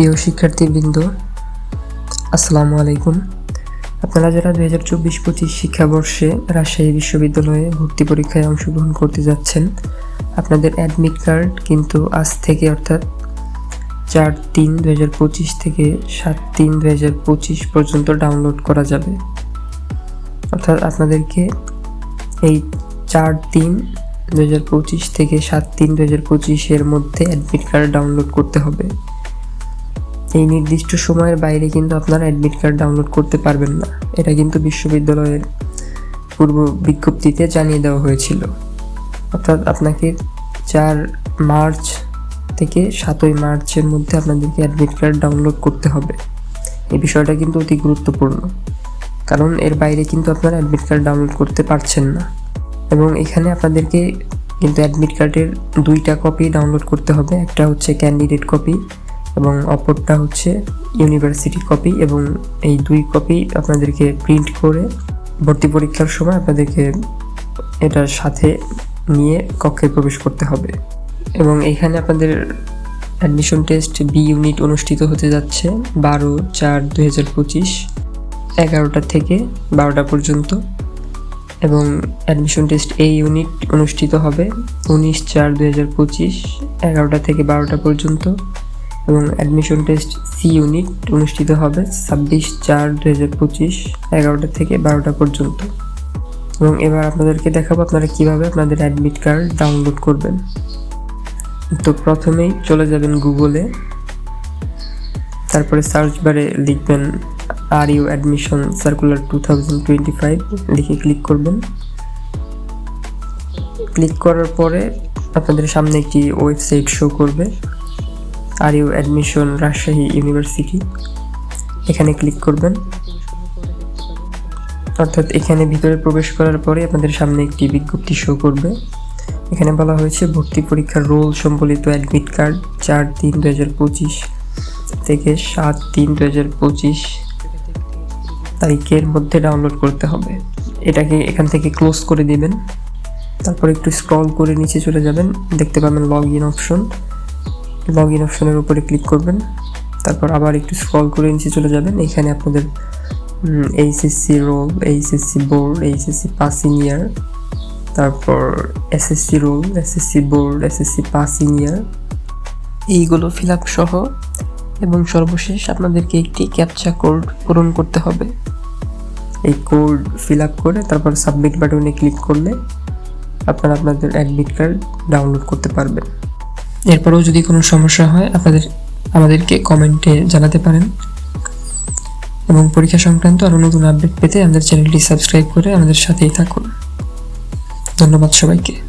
প্রিয় শিক্ষার্থীবৃন্দ, আসসালামু আলাইকুম। আপনারা যারা দু হাজার চব্বিশ পঁচিশ শিক্ষাবর্ষে রাজশাহী বিশ্ববিদ্যালয়ে ভর্তি পরীক্ষায় অংশগ্রহণ করতে যাচ্ছেন, আপনাদের অ্যাডমিট কার্ড কিন্তু আজ থেকে অর্থাৎ চার তিন দু হাজার পঁচিশ থেকে সাত তিন দু হাজার পঁচিশ পর্যন্ত ডাউনলোড করা যাবে। অর্থাৎ আপনাদেরকে এই চার তিন দু হাজার পঁচিশ থেকে সাত তিন দু হাজার পঁচিশের মধ্যে অ্যাডমিট কার্ড ডাউনলোড করতে হবে। এই নির্দিষ্ট সময়ের বাইরে কিন্তু আপনারা অ্যাডমিট কার্ড ডাউনলোড করতে পারবেন না। এটা কিন্তু বিশ্ববিদ্যালয়ের পূর্ব বিজ্ঞপ্তিতে জানিয়ে দেওয়া হয়েছিল। অর্থাৎ আপনাকে চার মার্চ থেকে সাতই মার্চের মধ্যে আপনাদেরকে অ্যাডমিট কার্ড ডাউনলোড করতে হবে। এই বিষয়টা কিন্তু অতি গুরুত্বপূর্ণ। কারণ এর বাইরে কিন্তু আপনারা অ্যাডমিট কার্ড ডাউনলোড করতে পারছেন না। এবং এখানে আপনাদেরকে কিন্তু অ্যাডমিট কার্ডের দুইটা কপি ডাউনলোড করতে হবে। একটা হচ্ছে ক্যান্ডিডেট কপি এবং অপরটা হচ্ছে ইউনিভার্সিটি কপি এবং এই দুই কপি আপনাদেরকে প্রিন্ট করে ভর্তি পরীক্ষার সময় আপনাদেরকে এটার সাথে নিয়ে কক্ষে প্রবেশ করতে হবে। এবং এখানে আপনাদের অ্যাডমিশন টেস্ট বি ইউনিট অনুষ্ঠিত হতে যাচ্ছে বারো চার দুই হাজার পঁচিশ, এগারোটা থেকে বারোটা পর্যন্ত। এবং অ্যাডমিশন টেস্ট এ ইউনিট অনুষ্ঠিত হবে উনিশ চার দুই হাজার পঁচিশ, এগারোটা থেকে বারোটা পর্যন্ত। এবং অ্যাডমিশন টেস্ট সি ইউনিট অনুষ্ঠিত হবে ছাব্বিশ চার দু হাজার পঁচিশ এগারোটা থেকে বারোটা পর্যন্ত। এবং এবার আপনাদেরকে দেখাবো আপনারা কীভাবে আপনাদের অ্যাডমিট কার্ড ডাউনলোড করবেন। তো প্রথমেই চলে যাবেন গুগলে তারপরে সার্চ বারে লিখবেন R U admission circular two thousand twenty five লিখে ক্লিক করবেন। ক্লিক করার পরে আপনাদের সামনে একটি ওয়েবসাইট শো করবে। R U admission Rajshahi university এখানে ক্লিক করবেন। অর্থাৎ এখানে ভিতরে প্রবেশ করার পরে আপনাদের সামনে একটি বিজ্ঞপ্তি শো করবে। এখানে বলা হয়েছে ভর্তি পরীক্ষার রোল সম্বলিত অ্যাডমিট কার্ড চার তিন দু হাজার পঁচিশ থেকে সাত তিন দু হাজার পঁচিশ তারিখের মধ্যে ডাউনলোড করতে হবে। এটাকে এখান থেকে ক্লোজ করে দিবেন। তারপর একটু স্ক্রল করে নিচে চলে যাবেন। দেখতে পাবেন log in option log in অপশনের উপরে ক্লিক করবেন। তারপর আবার একটু স্ক্রল করে নিচে চলে যাবেন। এখানে আপনাদের HSC roll HSC board HSC passing year তারপর SSC roll SSC board SSC passing year এইগুলো ফিল আপ সহ। এবং সর্বশেষ আপনাদেরকে একটি ক্যাপচা কোড পূরণ করতে হবে। এই কোড ফিল আপ করে তারপর সাবমিট বাটনে ক্লিক করলে আপনারা আপনাদের অ্যাডমিট কার্ড ডাউনলোড করতে পারবেন। এরপরেও যদি কোনো সমস্যা হয়, আপনাদের, আমাদেরকে কমেন্টে জানাতে পারেন। এবং পরীক্ষা সংক্রান্ত আরও নতুন আপডেট পেতে আমাদের চ্যানেলটি সাবস্ক্রাইব করে আমাদের সাথেই থাকুন। ধন্যবাদ সবাইকে।